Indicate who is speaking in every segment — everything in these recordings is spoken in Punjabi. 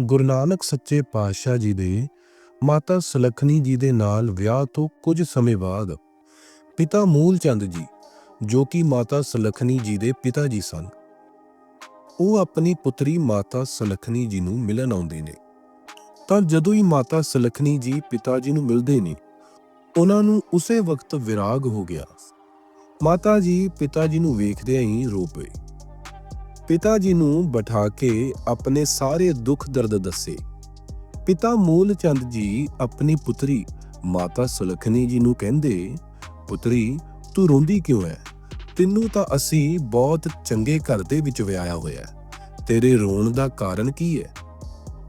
Speaker 1: ਗੁਰੂ ਨਾਨਕ ਸੱਚੇ ਪਾਤਸ਼ਾਹ ਜੀ ਦੇ, ਮਾਤਾ ਸੁਲੱਖਣੀ ਜੀ ਦੇ ਨਾਲ ਵਿਆਹ ਤੋਂ ਕੁਝ ਸਮੇਂ ਬਾਅਦ ਪਿਤਾ ਮੂਲ ਚੰਦ ਜੀ, ਜੋ ਕਿ ਮਾਤਾ ਸੁਲੱਖਣੀ ਜੀ ਦੇ ਪਿਤਾ ਜੀ ਸਨ। ਉਹ ਆਪਣੀ ਪੁੱਤਰੀ ਮਾਤਾ ਸੁਲੱਖਣੀ ਜੀ ਨੂੰ ਮਿਲਣ ਆਉਂਦੇ ਨੇ। ਤਾਂ ਜਦੋਂ ਹੀ ਮਾਤਾ ਸੁਲੱਖਣੀ ਜੀ ਪਿਤਾ ਜੀ ਨੂੰ ਮਿਲਦੇ ਨੇ, ਉਹਨਾਂ ਨੂੰ ਉਸੇ ਵਕਤ ਵਿਰਾਗ ਹੋ ਗਿਆ। ਮਾਤਾ ਜੀ ਪਿਤਾ ਜੀ ਨੂੰ ਵੇਖਦਿਆਂ ਹੀ ਰੋ ਪਏ। ਪਿਤਾ ਜੀ ਨੂੰ ਬਿਠਾ ਕੇ ਆਪਣੇ ਸਾਰੇ ਦੁੱਖ ਦਰਦ ਦੱਸੇ। ਪਿਤਾ ਮੂਲ ਚੰਦ ਜੀ ਆਪਣੀ ਪੁੱਤਰੀ ਮਾਤਾ ਸੁਲੱਖਣੀ ਜੀ ਨੂੰ ਕਹਿੰਦੇ, ਪੁੱਤਰੀ, ਤੂੰ ਰੋਂਦੀ ਕਿਉਂ ਹੈ ਤੈਨੂੰ ਤਾਂ ਅਸੀਂ ਬਹੁਤ ਚੰਗੇ ਘਰ ਦੇ ਵਿੱਚ ਵਿਆਹਿਆ ਹੋਇਆ ਤੇਰੇ ਰੋਣ ਦਾ ਕਾਰਨ ਕੀ ਹੈ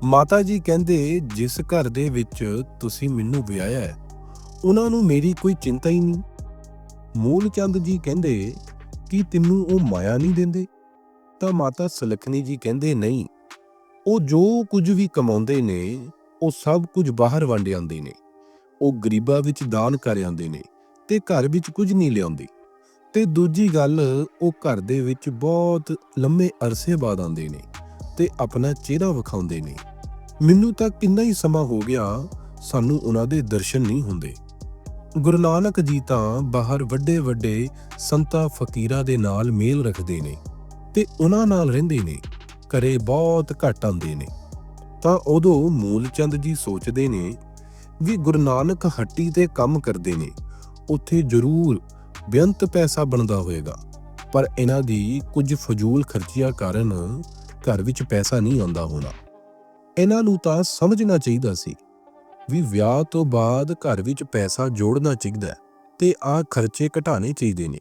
Speaker 1: ਮਾਤਾ ਜੀ ਕਹਿੰਦੇ, ਜਿਸ ਘਰ ਦੇ ਵਿੱਚ ਤੁਸੀਂ ਮੈਨੂੰ ਵਿਆਹਿਆ ਹੈ ਉਹਨਾਂ ਨੂੰ ਮੇਰੀ ਕੋਈ ਚਿੰਤਾ ਹੀ ਨਹੀਂ। ਮੂਲ ਚੰਦ ਜੀ ਕਹਿੰਦੇ, ਕਿ ਤੈਨੂੰ ਉਹ ਮਾਇਆ ਨਹੀਂ ਦਿੰਦੇ? ਤਾਂ ਮਾਤਾ ਸੁਲੱਖਣੀ ਜੀ ਕਹਿੰਦੇ ਨਹੀਂ। ਉਹ ਜੋ ਕੁਝ ਵੀ ਕਮਾਉਂਦੇ ਨੇ, ਉਹ ਸਭ ਕੁਝ ਬਾਹਰ ਵੰਡ ਆਉਂਦੇ ਨੇ। ਉਹ ਗਰੀਬਾਂ ਵਿੱਚ ਦਾਨ ਕਰ ਆਉਂਦੇ ਨੇ ਤੇ ਘਰ ਵਿੱਚ ਕੁਝ ਨਹੀਂ ਲਿਆਉਂਦੇ। ਤੇ ਦੂਜੀ ਗੱਲ, ਉਹ ਘਰ ਦੇ ਵਿੱਚ ਬਹੁਤ ਲੰਮੇ ਅਰਸੇ ਬਾਅਦ ਆਉਂਦੇ ਨੇ ਤੇ ਆਪਣਾ ਚਿਹਰਾ ਵਿਖਾਉਂਦੇ ਨੇ। ਮੈਨੂੰ ਤਾਂ ਕਿੰਨਾ ਹੀ ਸਮਾਂ ਹੋ ਗਿਆ, ਸਾਨੂੰ ਉਹਨਾਂ ਦੇ ਦਰਸ਼ਨ ਨਹੀਂ ਹੁੰਦੇ। ਗੁਰੂ ਨਾਨਕ ਜੀ ਤਾਂ ਬਾਹਰ ਵੱਡੇ ਵੱਡੇ ਸੰਤਾਂ ਫਕੀਰਾਂ ਦੇ ਨਾਲ ਮੇਲ ਰੱਖਦੇ ਨੇ। ਤੇ ਉਹਨਾਂ ਨਾਲ ਰਹਿੰਦੇ ਨੇ, ਘਰੇ ਬਹੁਤ ਘੱਟ ਆਉਂਦੇ ਨੇ। ਤਾਂ ਉਦੋਂ ਮੂਲ ਜੀ ਸੋਚਦੇ ਨੇ ਵੀ ਗੁਰੂ ਨਾਨਕ ਹੱਟੀ ਤੇ ਕੰਮ ਕਰਦੇ ਨੇ, ਉੱਥੇ ਜ਼ਰੂਰ ਬੇਅੰਤ ਪੈਸਾ ਬਣਦਾ ਹੋਵੇਗਾ। ਪਰ ਇਹਨਾਂ ਦੀ ਕੁਝ ਫਜ਼ੂਲ ਖਰਚੀਆਂ ਕਾਰਨ ਘਰ ਵਿੱਚ ਪੈਸਾ ਨਹੀਂ ਆਉਂਦਾ ਹੋਣਾ। ਇਹਨਾਂ ਨੂੰ ਤਾਂ ਸਮਝਣਾ ਚਾਹੀਦਾ ਸੀ ਵੀ ਵਿਆਹ ਤੋਂ ਬਾਅਦ ਘਰ ਵਿੱਚ ਪੈਸਾ ਜੋੜਨਾ ਚਾਹੀਦਾ ਤੇ ਆਹ ਖਰਚੇ ਘਟਾਣੇ ਚਾਹੀਦੇ ਨੇ।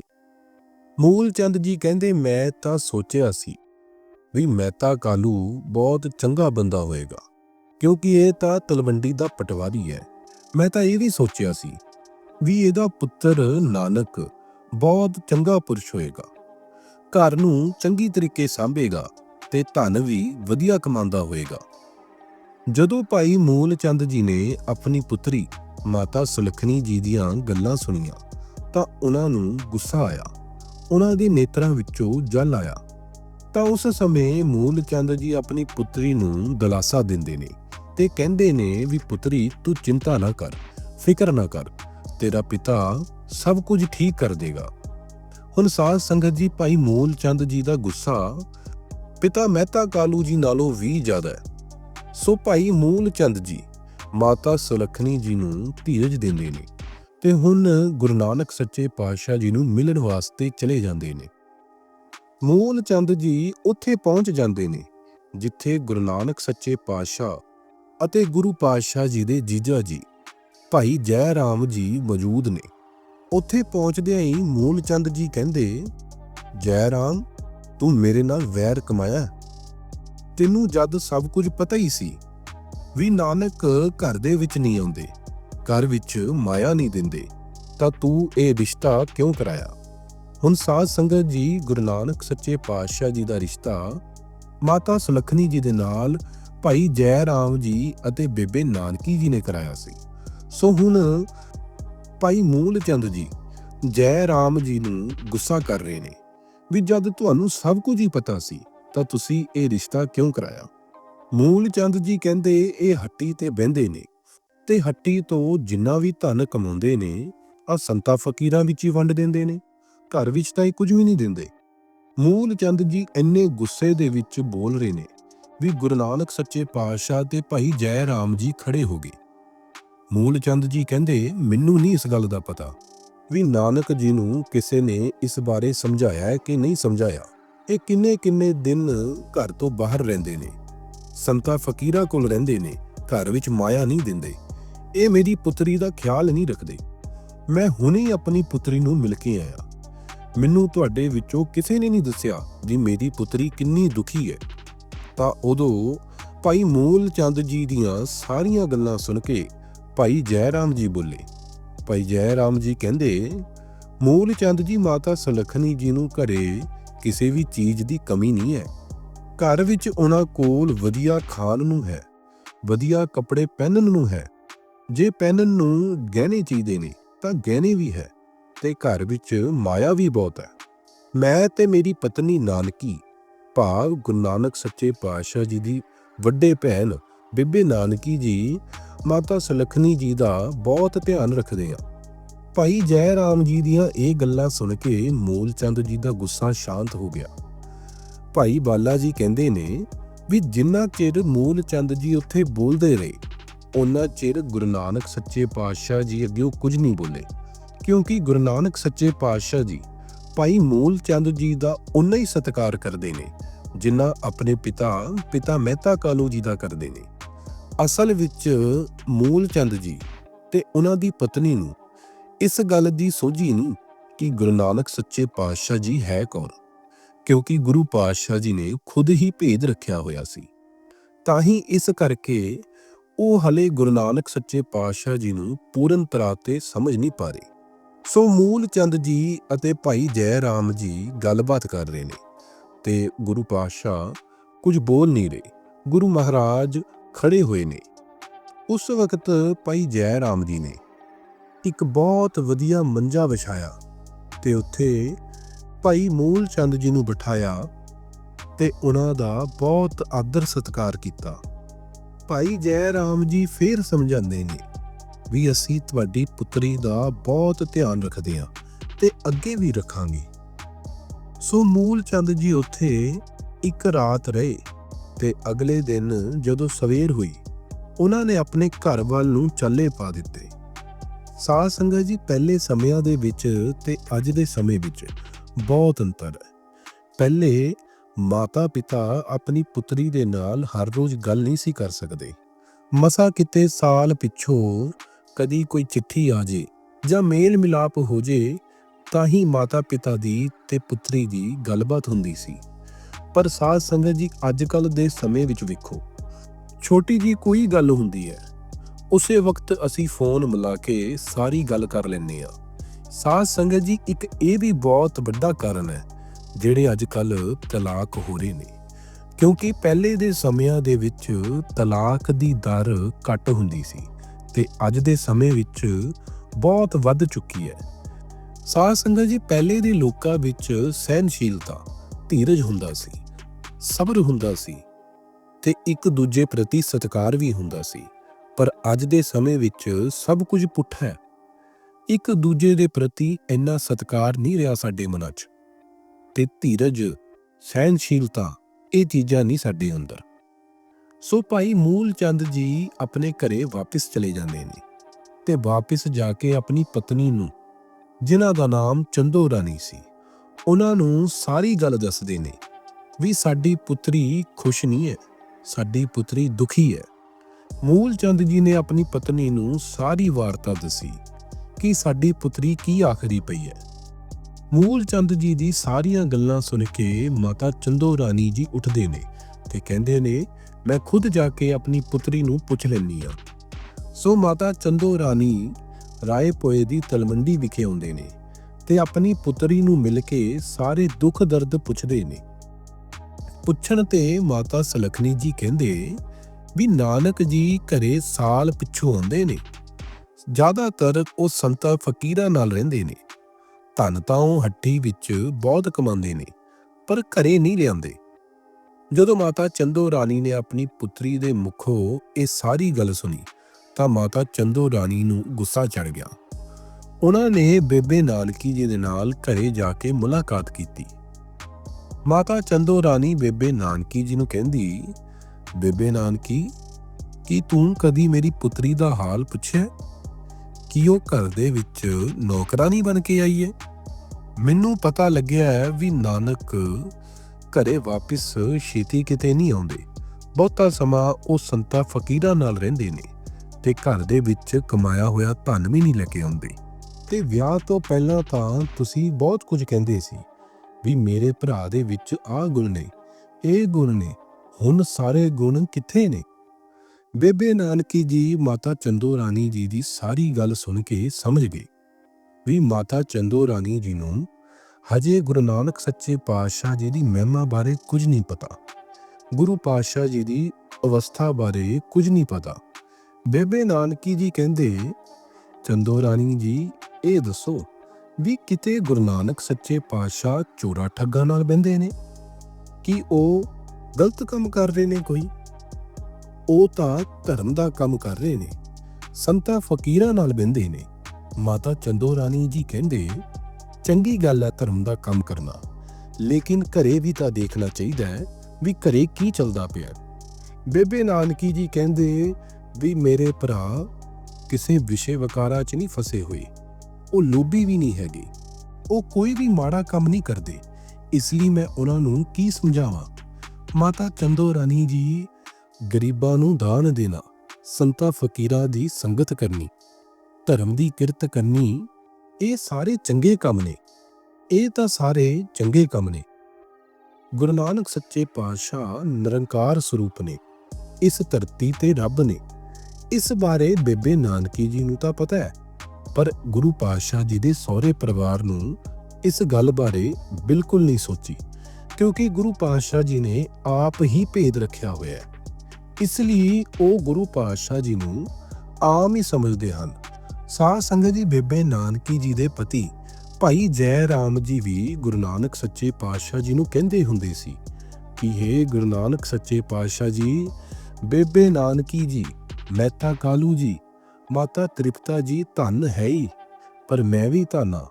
Speaker 1: ਮੂਲ ਚੰਦ ਜੀ ਕਹਿੰਦੇ, ਮੈਂ ਤਾਂ ਸੋਚਿਆ ਸੀ ਵੀ ਮਹਿਤਾ ਕਾਲੂ ਬਹੁਤ ਚੰਗਾ ਬੰਦਾ ਹੋਏਗਾ, ਕਿਉਂਕਿ ਇਹ ਤਾਂ ਤਲਵੰਡੀ ਦਾ ਪਟਵਾਰੀ ਹੈ। ਮੈਂ ਤਾਂ ਇਹ ਵੀ ਸੋਚਿਆ ਸੀ ਵੀ ਇਹਦਾ ਪੁੱਤਰ ਨਾਨਕ ਬਹੁਤ ਚੰਗਾ ਪੁਰਸ਼ ਹੋਏਗਾ। ਘਰ ਨੂੰ ਚੰਗੀ ਤਰੀਕੇ ਸੰਭੇਗਾ ਤੇ ਧਨ ਵੀ ਵਧੀਆ ਕਮਾਉਂਦਾ ਹੋਏਗਾ। ਜਦੋਂ ਭਾਈ ਮੂਲ ਚੰਦ ਜੀ ਨੇ ਆਪਣੀ ਪੁੱਤਰੀ ਮਾਤਾ ਸੁਲੱਖਣੀ ਜੀ ਦੀਆਂ ਗੱਲਾਂ ਸੁਣੀਆਂ, ਤਾਂ ਉਹਨਾਂ ਨੂੰ ਗੁੱਸਾ ਆਇਆ। ਉਹਨਾਂ ਦੇ ਨੇਤਰਾਂ ਵਿੱਚੋਂ ਜਲ ਆਇਆ। ਤਾਂ ਉਸ ਸਮੇਂ ਮੂਲ ਚੰਦ ਜੀ ਆਪਣੀ ਪੁੱਤਰੀ ਨੂੰ ਦਲਾਸਾ ਦਿੰਦੇ ਨੇ ਤੇ ਕਹਿੰਦੇ ਨੇ ਵੀ ਪੁੱਤਰੀ, ਤੂੰ ਚਿੰਤਾ ਨਾ ਕਰ, ਫਿਕਰ ਨਾ ਕਰ, ਤੇਰਾ ਪਿਤਾ ਸਭ ਕੁਝ ਠੀਕ ਕਰ ਦੇਗਾ। ਹੁਣ ਸਾਧ ਸੰਗਤ ਜੀ, ਭਾਈ ਮੂਲ ਚੰਦ ਜੀ ਦਾ ਗੁੱਸਾ ਪਿਤਾ ਮਹਿਤਾ ਕਾਲੂ ਜੀ ਨਾਲੋਂ ਵੀ ਜ਼ਿਆਦਾ ਹੈ। ਸੋ ਭਾਈ ਮੂਲ ਚੰਦ ਜੀ, ਮਾਤਾ ਸੁਲੱਖਣੀ ਜੀ ਨੂੰ ਧੀਰਜ ਦਿੰਦੇ ਨੇ। ਤੇ ਹੁਣ ਗੁਰੂ ਨਾਨਕ ਸੱਚੇ ਪਾਤਸ਼ਾਹ ਜੀ ਨੂੰ ਮਿਲਣ ਵਾਸਤੇ ਚਲੇ ਜਾਂਦੇ ਨੇ। ਮੂਲ ਚੰਦ ਜੀ ਉੱਥੇ ਪਹੁੰਚ ਜਾਂਦੇ ਨੇ, ਜਿੱਥੇ ਗੁਰੂ ਨਾਨਕ ਸੱਚੇ ਪਾਤਸ਼ਾਹ ਅਤੇ ਗੁਰੂ ਪਾਤਸ਼ਾਹ ਜੀ ਦੇ ਜੀਜਾ ਜੀ, ਭਾਈ ਜੈ ਰਾਮ ਜੀ ਮੌਜੂਦ ਨੇ। ਉੱਥੇ ਪਹੁੰਚਦਿਆਂ ਹੀ ਮੂਲ ਚੰਦ ਜੀ ਕਹਿੰਦੇ ਜੈ ਰਾਮ ਤੂੰ ਮੇਰੇ ਨਾਲ ਵੈਰ ਕਮਾਇਆ ਤੈਨੂੰ ਜਦ ਸਭ ਕੁਝ ਪਤਾ ਹੀ ਸੀ ਵੀ ਨਾਨਕ ਘਰ ਦੇ ਵਿੱਚ ਨਹੀਂ ਆਉਂਦੇ ਘਰ ਵਿੱਚ ਮਾਇਆ ਨਹੀਂ ਦਿੰਦੇ, ਤਾਂ ਤੂੰ ਇਹ ਰਿਸ਼ਤਾ ਕਿਉਂ ਕਰਾਇਆ? ਹੁਣ ਸਾਧ ਸੰਗਤ ਜੀ ਗੁਰੂ ਨਾਨਕ ਸੱਚੇ ਪਾਤਸ਼ਾਹ ਜੀ ਦਾ ਰਿਸ਼ਤਾ, ਮਾਤਾ ਸੁਲੱਖਣੀ ਜੀ ਦੇ ਨਾਲ ਭਾਈ ਜੈ ਰਾਮ ਜੀ ਅਤੇ ਬੇਬੇ ਨਾਨਕੀ ਜੀ ਨੇ ਕਰਾਇਆ ਸੀ। ਸੋ ਹੁਣ ਭਾਈ ਮੂਲ ਚੰਦ ਜੀ ਜੈ ਰਾਮ ਜੀ ਨੂੰ ਗੁੱਸਾ ਕਰ ਰਹੇ ਨੇ ਵੀ ਜਦ ਤੁਹਾਨੂੰ ਸਭ ਕੁਝ ਹੀ ਪਤਾ ਸੀ, ਤਾਂ ਤੁਸੀਂ ਇਹ ਰਿਸ਼ਤਾ ਕਿਉਂ ਕਰਾਇਆ? ਮੂਲ ਚੰਦ ਜੀ ਕਹਿੰਦੇ ਇਹ ਹੱਟੀ ਤੇ ਬਹਿੰਦੇ ਨੇ। ਤੇ ਹੱਟੀ ਤੋਂ ਜਿੰਨਾ ਵੀ ਧਨ ਕਮਾਉਂਦੇ ਨੇ ਆ ਸੰਤਾ ਫਕੀਰਾਂ ਵਿੱਚ ਹੀ ਵੰਡ ਦਿੰਦੇ ਨੇ। ਘਰ ਵਿੱਚ ਤਾਂ ਇਹ ਕੁਝ ਵੀ ਨਹੀਂ ਦਿੰਦੇ। ਮੂਲ ਚੰਦ ਜੀ ਇੰਨੇ ਗੁੱਸੇ ਦੇ ਵਿੱਚ ਬੋਲ ਰਹੇ ਨੇ ਵੀ ਗੁਰੂ ਨਾਨਕ ਸੱਚੇ ਪਾਤਸ਼ਾਹ ਤੇ ਭਾਈ ਜੈ ਰਾਮ ਜੀ ਖੜੇ ਹੋ ਗਏ। ਮੂਲ ਚੰਦ ਜੀ ਕਹਿੰਦੇ, ਮੈਨੂੰ ਨਹੀਂ ਇਸ ਗੱਲ ਦਾ ਪਤਾ ਵੀ ਨਾਨਕ ਜੀ ਨੂੰ ਕਿਸੇ ਨੇ ਇਸ ਬਾਰੇ ਸਮਝਾਇਆ ਹੈ ਕਿ ਨਹੀਂ ਸਮਝਾਇਆ। ਇਹ ਕਿੰਨੇ ਕਿੰਨੇ ਦਿਨ ਘਰ ਤੋਂ ਬਾਹਰ ਰਹਿੰਦੇ ਨੇ। ਸੰਤਾ ਫਕੀਰਾਂ ਕੋਲ ਰਹਿੰਦੇ ਨੇ, ਘਰ ਵਿੱਚ ਮਾਇਆ ਨਹੀਂ ਦਿੰਦੇ। ਇਹ ਮੇਰੀ ਪੁੱਤਰੀ ਦਾ ਖਿਆਲ ਨਹੀਂ ਰੱਖਦੇ। ਮੈਂ ਹੁਣੇ ਆਪਣੀ ਪੁੱਤਰੀ ਨੂੰ ਮਿਲ ਕੇ ਆਇਆ। ਮੈਨੂੰ ਤੁਹਾਡੇ ਵਿੱਚੋਂ ਕਿਸੇ ਨੇ ਨਹੀਂ ਦੱਸਿਆ ਵੀ ਮੇਰੀ ਪੁੱਤਰੀ ਕਿੰਨੀ ਦੁਖੀ ਹੈ। ਤਾਂ ਉਦੋਂ ਭਾਈ ਮੂਲ ਚੰਦ ਜੀ ਦੀਆਂ ਸਾਰੀਆਂ ਗੱਲਾਂ ਸੁਣ ਕੇ ਭਾਈ ਜੈ ਰਾਮ ਜੀ ਬੋਲੇ। ਭਾਈ ਜੈ ਰਾਮ ਜੀ ਕਹਿੰਦੇ, ਮੂਲ ਚੰਦ ਜੀ ਮਾਤਾ ਸੁਲੱਖਣੀ ਜੀ ਨੂੰ ਘਰੇ ਕਿਸੇ ਵੀ ਚੀਜ਼ ਦੀ ਕਮੀ ਨਹੀਂ ਹੈ। ਘਰ ਵਿੱਚ ਉਹਨਾਂ ਕੋਲ ਵਧੀਆ ਖਾਣ ਨੂੰ ਹੈ, ਵਧੀਆ ਕੱਪੜੇ ਪਹਿਨਣ ਨੂੰ ਹੈ ਜੇ ਪਹਿਨਣ ਨੂੰ ਗਹਿਣੇ ਚਾਹੀਦੇ ਨੇ ਤਾਂ ਗਹਿਣੇ ਵੀ ਹੈ ਤੇ ਘਰ ਵਿੱਚ ਮਾਇਆ ਵੀ ਬਹੁਤ ਹੈ। ਮੈਂ ਤੇ ਮੇਰੀ ਪਤਨੀ ਨਾਨਕੀ, ਭਾਵ ਗੁਰੂ ਨਾਨਕ ਸੱਚੇ ਪਾਤਸ਼ਾਹ ਜੀ ਦੀ ਵੱਡੇ ਭੈਣ ਬੀਬੀ ਨਾਨਕੀ ਜੀ, ਮਾਤਾ ਸੁਲੱਖਣੀ ਜੀ ਦਾ ਬਹੁਤ ਧਿਆਨ ਰੱਖਦੇ ਆ ਭਾਈ ਜੈ ਰਾਮ ਜੀ ਦੀਆਂ ਇਹ ਗੱਲਾਂ ਸੁਣ ਕੇ ਮੂਲ ਚੰਦ ਜੀ ਦਾ ਗੁੱਸਾ ਸ਼ਾਂਤ ਹੋ ਗਿਆ। ਭਾਈ ਬਾਲਾ ਜੀ ਕਹਿੰਦੇ ਨੇ ਵੀ ਜਿੰਨਾ ਚਿਰ ਮੂਲ ਚੰਦ ਜੀ ਉੱਥੇ ਬੋਲਦੇ ਰਹੇ ਉਹਨਾਂ ਚਿਰ ਗੁਰੂ ਨਾਨਕ ਸੱਚੇ ਪਾਤਸ਼ਾਹ ਜੀ ਅੱਗੇ ਕੁਝ ਨਹੀਂ ਬੋਲੇ। ਕਿਉਂਕਿ ਗੁਰੂ ਨਾਨਕ ਸੱਚੇ ਪਾਤਸ਼ਾਹ ਜੀ ਭਾਈ ਮੂਲ ਚੰਦ ਜੀ ਦਾ ਉਨਾ ਹੀ ਸਤਿਕਾਰ ਕਰਦੇ ਨੇ ਜਿੰਨਾ ਆਪਣੇ ਪਿਤਾ ਪਿਤਾ ਮਹਿਤਾ ਕਾਲੂ ਜੀ ਦਾ ਕਰਦੇ ਨੇ। ਅਸਲ ਵਿੱਚ ਮੂਲ ਚੰਦ ਜੀ ਤੇ ਉਹਨਾਂ ਦੀ ਪਤਨੀ ਨੂੰ ਇਸ ਗੱਲ ਦੀ ਸੋਝੀ ਨਹੀਂ ਕਿ ਗੁਰੂ ਨਾਨਕ ਸੱਚੇ ਪਾਤਸ਼ਾਹ ਜੀ ਹੈ ਕੌਣ, ਕਿਉਂਕਿ ਗੁਰੂ ਪਾਤਸ਼ਾਹ ਜੀ ਨੇ ਖੁਦ ਹੀ ਭੇਦ ਰੱਖਿਆ ਹੋਇਆ ਸੀ। ਤਾਂ ਹੀ ਇਸ ਕਰਕੇ ਉਹ ਹਲੇ ਗੁਰੂ ਨਾਨਕ ਸੱਚੇ ਪਾਤਸ਼ਾਹ ਜੀ ਨੂੰ ਪੂਰਨ ਤਰ੍ਹਾਂ ਤੇ ਸਮਝ ਨਹੀਂ ਪਾ ਰਹੇ। ਸੋ ਮੂਲ ਚੰਦ ਜੀ ਅਤੇ ਭਾਈ ਜੈ ਰਾਮ ਜੀ ਗੱਲਬਾਤ ਕਰ ਰਹੇ ਨੇ ਤੇ ਗੁਰੂ ਪਾਤਸ਼ਾਹ ਕੁਝ ਬੋਲ ਨਹੀਂ ਰਹੇ। ਗੁਰੂ ਮਹਾਰਾਜ ਖੜੇ ਹੋਏ ਨੇ। ਉਸ ਵਕਤ ਭਾਈ ਜੈ ਰਾਮ ਜੀ ਨੇ ਇੱਕ ਬਹੁਤ ਵਧੀਆ ਮੰਜਾ ਵਿਛਾਇਆ ਤੇ ਉੱਥੇ ਭਾਈ ਮੂਲ ਚੰਦ ਜੀ ਨੂੰ ਬਿਠਾਇਆ ਤੇ ਉਹਨਾਂ ਦਾ ਬਹੁਤ ਆਦਰ ਸਤਿਕਾਰ ਕੀਤਾ। ਭਾਈ ਜੈ ਰਾਮ ਜੀ ਫੇਰ ਸਮਝਾਉਂਦੇ ਨੇ ਵੀ ਅਸੀਂ ਤੁਹਾਡੀ ਪੁੱਤਰੀ ਦਾ ਬਹੁਤ ਧਿਆਨ ਰੱਖਦੇ ਹਾਂ ਤੇ ਅੱਗੇ ਵੀ ਰੱਖਾਂਗੇ। ਸੋ ਮੂਲ ਚੰਦ ਜੀ ਉੱਥੇ ਇੱਕ ਰਾਤ ਰਹੇ ਤੇ ਅਗਲੇ ਦਿਨ ਜਦੋਂ ਸਵੇਰ ਹੋਈ, ਉਹਨਾਂ ਨੇ ਆਪਣੇ ਘਰ ਵੱਲ ਨੂੰ ਚੱਲੇ ਪਾ ਦਿੱਤੇ। ਸਾਧ ਸੰਗਤ ਜੀ, ਪਹਿਲੇ ਸਮਿਆਂ ਦੇ ਵਿੱਚ ਤੇ ਅੱਜ ਦੇ ਸਮੇਂ ਵਿੱਚ ਬਹੁਤ ਅੰਤਰ ਹੈ। ਪਹਿਲੇ ਮਾਤਾ ਪਿਤਾ ਆਪਣੀ ਪੁੱਤਰੀ ਦੇ ਨਾਲ ਹਰ ਰੋਜ਼ ਗੱਲ ਨਹੀਂ ਸੀ ਕਰ ਸਕਦੇ। ਮਸਾ ਕਿਤੇ ਸਾਲ ਪਿੱਛੋਂ ਕਦੀ ਕੋਈ ਚਿੱਠੀ ਆ ਜੇ ਜਾਂ ਮੇਲ ਮਿਲਾਪ ਹੋ ਜੇ ਤਾਂ ਹੀ ਮਾਤਾ ਪਿਤਾ ਦੀ ਤੇ ਪੁੱਤਰੀ ਦੀ ਗੱਲਬਾਤ ਹੁੰਦੀ ਸੀ। ਪਰ ਸਾਧ ਸੰਗਤ ਜੀ ਅੱਜ ਕੱਲ ਦੇ ਸਮੇਂ ਵਿੱਚ ਵੇਖੋ, ਛੋਟੀ ਜੀ ਕੋਈ ਗੱਲ ਹੁੰਦੀ ਹੈ। ਉਸੇ ਵਕਤ ਅਸੀਂ ਫੋਨ ਮਿਲਾ ਕੇ ਸਾਰੀ ਗੱਲ ਕਰ ਲੈਂਦੇ ਆ ਸਾਧ ਸੰਗਤ ਜੀ, ਇੱਕ ਇਹ ਵੀ ਬਹੁਤ ਵੱਡਾ ਕਾਰਨ ਹੈ ਜਿਹੜੇ ਅੱਜ ਕੱਲ ਤਲਾਕ ਹੋ ਰਹੇ ਨੇ। ਕਿਉਂਕਿ ਪਹਿਲੇ ਦੇ ਸਮਿਆਂ ਦੇ ਵਿੱਚ ਤਲਾਕ ਦੀ ਦਰ ਘੱਟ ਹੁੰਦੀ ਸੀ ਤੇ ਅੱਜ ਦੇ ਸਮੇਂ ਵਿੱਚ ਬਹੁਤ ਵੱਧ ਚੁੱਕੀ ਹੈ। ਸਾਧ ਸੰਗਤ ਜੀ, ਪਹਿਲੇ ਦੇ ਲੋਕਾਂ ਵਿੱਚ ਸਹਿਨਸ਼ੀਲਤਾ ਧੀਰਜ ਹੁੰਦਾ ਸੀ, ਸਬਰ ਹੁੰਦਾ ਸੀ ਤੇ ਇੱਕ ਦੂਜੇ ਪ੍ਰਤੀ ਸਤਿਕਾਰ ਵੀ ਹੁੰਦਾ ਸੀ। ਪਰ ਅੱਜ ਦੇ ਸਮੇਂ ਵਿੱਚ ਸਭ ਕੁਝ ਪੁੱਠਾ ਹੈ। ਇੱਕ ਦੂਜੇ ਦੇ ਪ੍ਰਤੀ ਇੰਨਾ ਸਤਿਕਾਰ ਨਹੀਂ ਰਿਹਾ ਸਾਡੇ ਮਨਾਂ 'ਚ। ਤੇ ਧੀਰਜ ਸਹਿਨਸ਼ੀਲਤਾ ਇਹ ਚੀਜ਼ਾਂ ਨਹੀਂ ਸਾਡੇ ਅੰਦਰ। ਸੋ ਭਾਈ ਮੂਲ ਚੰਦ ਜੀ ਆਪਣੇ ਘਰੇ ਵਾਪਸ ਚਲੇ ਜਾਂਦੇ ਨੇ ਤੇ ਵਾਪਸ ਜਾ ਕੇ ਆਪਣੀ ਪਤਨੀ ਨੂੰ, ਜਿਨ੍ਹਾਂ ਦਾ ਨਾਮ ਚੰਦੋ ਰਾਣੀ ਸੀ, ਉਹਨਾਂ ਨੂੰ ਸਾਰੀ ਗੱਲ ਦੱਸਦੇ ਨੇ ਵੀ ਸਾਡੀ ਪੁੱਤਰੀ ਖੁਸ਼ ਨਹੀਂ ਹੈ, ਸਾਡੀ ਪੁੱਤਰੀ ਦੁਖੀ ਹੈ। ਮੂਲ ਚੰਦ ਜੀ ਨੇ ਆਪਣੀ ਪਤਨੀ ਨੂੰ ਸਾਰੀ ਵਾਰਤਾ ਦੱਸੀ ਕਿ ਸਾਡੀ ਪੁੱਤਰੀ ਕੀ ਆਖਰੀ ਪਈ ਹੈ। ਮੂਲ ਚੰਦ ਜੀ ਦੀ ਸਾਰੀਆਂ ਗੱਲਾਂ ਸੁਣ ਕੇ ਮਾਤਾ ਚੰਦੋ ਰਾਣੀ ਜੀ ਉੱਠਦੇ ਨੇ ਤੇ ਕਹਿੰਦੇ ਨੇ, ਮੈਂ ਖੁਦ ਜਾ ਕੇ ਆਪਣੀ ਪੁੱਤਰੀ ਨੂੰ ਪੁੱਛ ਲੈਣੀ ਆ ਸੋ ਮਾਤਾ ਚੰਦੋ ਰਾਣੀ ਰਾਏ ਪੋਏ ਦੀ ਤਲਵੰਡੀ ਵਿਖੇ ਆਉਂਦੇ ਨੇ ਤੇ ਆਪਣੀ ਪੁੱਤਰੀ ਨੂੰ ਮਿਲ ਕੇ ਸਾਰੇ ਦੁੱਖ ਦਰਦ ਪੁੱਛਦੇ ਨੇ। ਪੁੱਛਣ ਤੇ ਮਾਤਾ ਸਲਖਣੀ ਜੀ ਕਹਿੰਦੇ ਵੀ ਨਾਨਕ ਜੀ ਘਰੇ ਸਾਲ ਪਿੱਛੋਂ ਆਉਂਦੇ ਨੇ। ਜ਼ਿਆਦਾਤਰ ਉਹ ਸੰਤਾਂ ਫਕੀਰਾਂ ਨਾਲ ਰਹਿੰਦੇ ਨੇ। ਧਨ ਤਾਂ ਉਹ ਹੱਟੀ ਵਿੱਚ ਬਹੁਤ ਕਮਾਉਂਦੇ ਨੇ, ਪਰ ਘਰੇ ਨਹੀਂ ਲਿਆਉਂਦੇ। ਜਦੋਂ ਮਾਤਾ ਚੰਦੋ ਰਾਣੀ ਨੇ ਆਪਣੀ ਪੁੱਤਰੀ ਦੇ ਮੁਖੋਂ ਇਹ ਸਾਰੀ ਗੱਲ ਸੁਣੀ, ਤਾਂ ਮਾਤਾ ਚੰਦੋ ਰਾਣੀ ਨੂੰ ਗੁੱਸਾ ਚੜ ਗਿਆ। ਉਹਨਾਂ ਨੇ ਬੇਬੇ ਨਾਨਕੀ ਜੀ ਦੇ ਨਾਲ ਘਰੇ ਜਾ ਕੇ ਮੁਲਾਕਾਤ ਕੀਤੀ। ਮਾਤਾ ਚੰਦੋ ਰਾਣੀ ਬੇਬੇ ਨਾਨਕੀ ਜੀ ਨੂੰ ਕਹਿੰਦੀ, ਬੇਬੇ ਨਾਨਕੀ, ਕੀ ਤੂੰ ਕਦੀ ਮੇਰੀ ਪੁੱਤਰੀ ਦਾ ਹਾਲ ਪੁੱਛਿਆ? ਕੀ ਉਹ ਘਰ ਦੇ ਵਿੱਚ ਨੌਕਰਾਨੀ ਬਣ ਕੇ ਆਈ ਹੈ? ਮੈਨੂੰ ਪਤਾ ਲੱਗਿਆ ਹੈ ਵੀ ਨਾਨਕ ਘਰੇ ਵਾਪਸ ਛੇਤੀ ਕਿਤੇ ਨਹੀਂ ਆਉਂਦੇ। ਬਹੁਤਾ ਸਮਾਂ ਉਹ ਸੰਤਾ ਫਕੀਰਾਂ ਨਾਲ ਰਹਿੰਦੇ ਨੇ ਤੇ ਘਰ ਦੇ ਵਿੱਚ ਕਮਾਇਆ ਹੋਇਆ ਧਨ ਵੀ ਨਹੀਂ ਲੈ ਕੇ ਆਉਂਦੇ। ਤੇ ਵਿਆਹ ਤੋਂ ਪਹਿਲਾਂ ਤਾਂ ਤੁਸੀਂ ਬਹੁਤ ਕੁਝ ਕਹਿੰਦੇ ਸੀ ਵੀ ਮੇਰੇ ਭਰਾ ਦੇ ਵਿੱਚ ਆਹ ਗੁਣ ਨੇ, ਇਹ ਗੁਣ ਨੇ, ਹੁਣ ਸਾਰੇ ਗੁਣ ਕਿੱਥੇ ਨੇ? ਬੇਬੇ ਨਾਨਕੀ ਜੀ ਮਾਤਾ ਚੰਦੋ ਰਾਣੀ ਜੀ ਦੀ ਸਾਰੀ ਗੱਲ ਸੁਣ ਕੇ ਸਮਝ ਗਏ ਵੀ ਮਾਤਾ ਚੰਦੋ ਰਾਣੀ ਜੀ ਨੂੰ ਹਜੇ ਗੁਰੂ ਨਾਨਕ ਸੱਚੇ ਪਾਤਸ਼ਾਹ ਜੀ ਦੀ ਮਹਿਮਾ ਬਾਰੇ ਕੁਝ ਨਹੀਂ ਪਤਾ। ਗੁਰੂ ਪਾਤਸ਼ਾਹ ਜੀ ਦੀ ਅਵਸਥਾ ਬਾਰੇ ਕੁਝ ਨਹੀਂ ਪਤਾ। ਬੇਬੇ ਨਾਨਕੀ ਜੀ ਕਹਿੰਦੇ, ਚੰਦੋ ਰਾਣੀ ਜੀ, ਇਹ ਦੱਸੋ ਵੀ ਕਿਤੇ ਗੁਰੂ ਨਾਨਕ ਸੱਚੇ ਪਾਤਸ਼ਾਹ ਚੋਰਾ ਠੱਗਾ ਨਾਲ ਬੰਦੇ ਨੇ? ਕਿ ਉਹ ਗਲਤ ਕੰਮ ਕਰ ਰਹੇ ਨੇ ਕੋਈ? ਉਹ ਤਾਂ ਧਰਮ ਦਾ ਕੰਮ ਕਰ ਰਹੇ ਨੇ। ਸੰਤਾਂ ਫਕੀਰਾਂ ਨਾਲ ਬੰਦੇ ਨੇ। ਮਾਤਾ ਚੰਦੋ ਰਾਣੀ ਜੀ ਕਹਿੰਦੇ, ਚੰਗੀ ਗੱਲ ਹੈ ਧਰਮ ਦਾ ਕੰਮ ਕਰਨਾ। ਲੇਕਿਨ ਘਰੇ ਵੀ ਤਾਂ ਦੇਖਣਾ ਚਾਹੀਦਾ ਹੈ ਵੀ ਘਰੇ ਕੀ ਚੱਲਦਾ ਪਿਆ ਬੇਬੇ ਨਾਨਕੀ ਜੀ ਕਹਿੰਦੇ, ਵੀ ਮੇਰੇ ਭਰਾ ਕਿਸੇ ਵਿਸ਼ੇ ਵਕਾਰਾ 'ਚ ਨਹੀਂ ਫਸੇ ਹੋਏ। ਉਹ ਲੋਭੀ ਵੀ ਨਹੀਂ ਹੈਗੇ। ਉਹ ਕੋਈ ਵੀ ਮਾੜਾ ਕੰਮ ਨਹੀਂ ਕਰਦੇ। ਇਸ ਲਈ ਮੈਂ ਉਹਨਾਂ ਨੂੰ ਕੀ ਸਮਝਾਵਾਂ? ਮਾਤਾ ਚੰਦੋ ਰਾਣੀ ਜੀ ਗਰੀਬਾਂ ਨੂੰ ਦਾਨ ਦੇਣਾ, ਸੰਤਾਂ ਫਕੀਰਾਂ ਦੀ ਸੰਗਤ ਕਰਨੀ, ਧਰਮ ਦੀ ਕਿਰਤ ਕਰਨੀ, ਇਹ ਸਾਰੇ ਚੰਗੇ ਕੰਮ ਨੇ। ਇਹ ਤਾਂ ਸਾਰੇ ਚੰਗੇ ਕੰਮ ਨੇ। ਗੁਰੂ ਨਾਨਕ ਸੱਚੇ ਪਾਤਸ਼ਾਹ ਨਿਰੰਕਾਰ ਸਰੂਪ ਨੇ। ਇਸ ਧਰਤੀ ਤੇ ਰੱਬ ਨੇ। ਇਸ ਬਾਰੇ ਬੇਬੇ ਨਾਨਕੀ ਜੀ ਨੂੰ ਤਾਂ ਪਤਾ ਹੈ, ਪਰ ਗੁਰੂ ਪਾਤਸ਼ਾਹ ਜੀ ਦੇ ਸਹੁਰੇ ਪਰਿਵਾਰ ਨੂੰ ਇਸ ਗੱਲ ਬਾਰੇ ਬਿਲਕੁਲ ਨਹੀਂ ਸੋਚੀ, ਕਿਉਂਕਿ ਗੁਰੂ ਪਾਤਸ਼ਾਹ ਜੀ ਨੇ ਆਪ ਹੀ ਭੇਦ ਰੱਖਿਆ ਹੋਇਆ ਹੈ। ਇਸ ਲਈ ਉਹ ਗੁਰੂ ਪਾਤਸ਼ਾਹ ਜੀ ਨੂੰ ਆਮ ਹੀ ਸਮਝਦੇ ਹਨ। ਸਾਧ ਸੰਗਤ ਜੀ ਬੇਬੇ ਨਾਨਕੀ ਜੀ ਦੇ ਪਤੀ ਭਾਈ ਜੈ ਰਾਮ ਜੀ ਵੀ ਗੁਰੂ ਨਾਨਕ ਸੱਚੇ ਪਾਤਸ਼ਾਹ ਜੀ ਨੂੰ ਕਹਿੰਦੇ ਹੁੰਦੇ ਸੀ ਕਿ हे ਗੁਰੂ ਨਾਨਕ ਸੱਚੇ ਪਾਤਸ਼ਾਹ ਜੀ, ਬੇਬੇ ਨਾਨਕੀ ਜੀ, ਮਹਿਤਾ ਕਾਲੂ ਜੀ, ਮਾਤਾ ਤ੍ਰਿਪਤਾ ਜੀ ਧੰਨ ਹੈ ਹੀ ਪਰ ਮੈਂ ਵੀ ਧੰਨਾ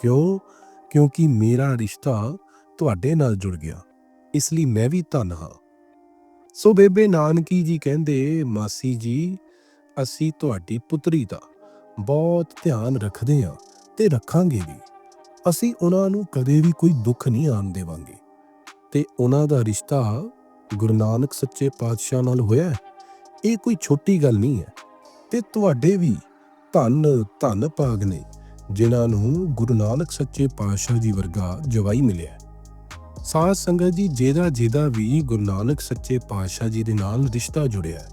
Speaker 1: ਕਿਉਂ? ਕਿਉਂਕਿ ਮੇਰਾ ਰਿਸ਼ਤਾ ਤੁਹਾਡੇ ਨਾਲ ਜੁੜ ਗਿਆ, ਇਸ ਲਈ ਮੈਂ ਵੀ ਧੰਨ ਹਾਂ। ਸੋ ਬੇਬੇ ਨਾਨਕੀ ਜੀ ਕਹਿੰਦੇ, ਮਾਸੀ ਜੀ, ਅਸੀਂ ਤੁਹਾਡੀ ਪੁੱਤਰੀ ਦਾ ਬਹੁਤ ਧਿਆਨ ਰੱਖਦੇ ਹਾਂ ਤੇ ਰੱਖਾਂਗੇ ਵੀ। ਅਸੀਂ ਉਹਨਾਂ ਨੂੰ ਕਦੇ ਵੀ ਕੋਈ ਦੁੱਖ ਨਹੀਂ ਆਣ ਦੇਵਾਂਗੇ। ਤੇ ਉਹਨਾਂ ਦਾ ਰਿਸ਼ਤਾ ਗੁਰੂ ਨਾਨਕ ਸੱਚੇ ਪਾਤਸ਼ਾਹ ਨਾਲ ਹੋਇਆ ਇਹ ਕੋਈ ਛੋਟੀ ਗੱਲ ਨਹੀਂ ਹੈ। ਤੇ ਤੁਹਾਡੇ ਵੀ ਧੰਨ ਧੰਨ ਭਾਗ ਨੇ, ਜਿਨ੍ਹਾਂ ਨੂੰ ਗੁਰੂ ਨਾਨਕ ਸੱਚੇ ਪਾਤਸ਼ਾਹ ਜੀ ਵਰਗਾ ਜਵਾਈ ਮਿਲਿਆ ਸਾਧ ਸੰਗਤ ਜੀ ਜਿਹਦਾ ਜਿਹਦਾ ਵੀ ਗੁਰੂ ਨਾਨਕ ਸੱਚੇ ਪਾਤਸ਼ਾਹ ਜੀ ਦੇ ਨਾਲ ਰਿਸ਼ਤਾ ਜੁੜਿਆ ਹੈ,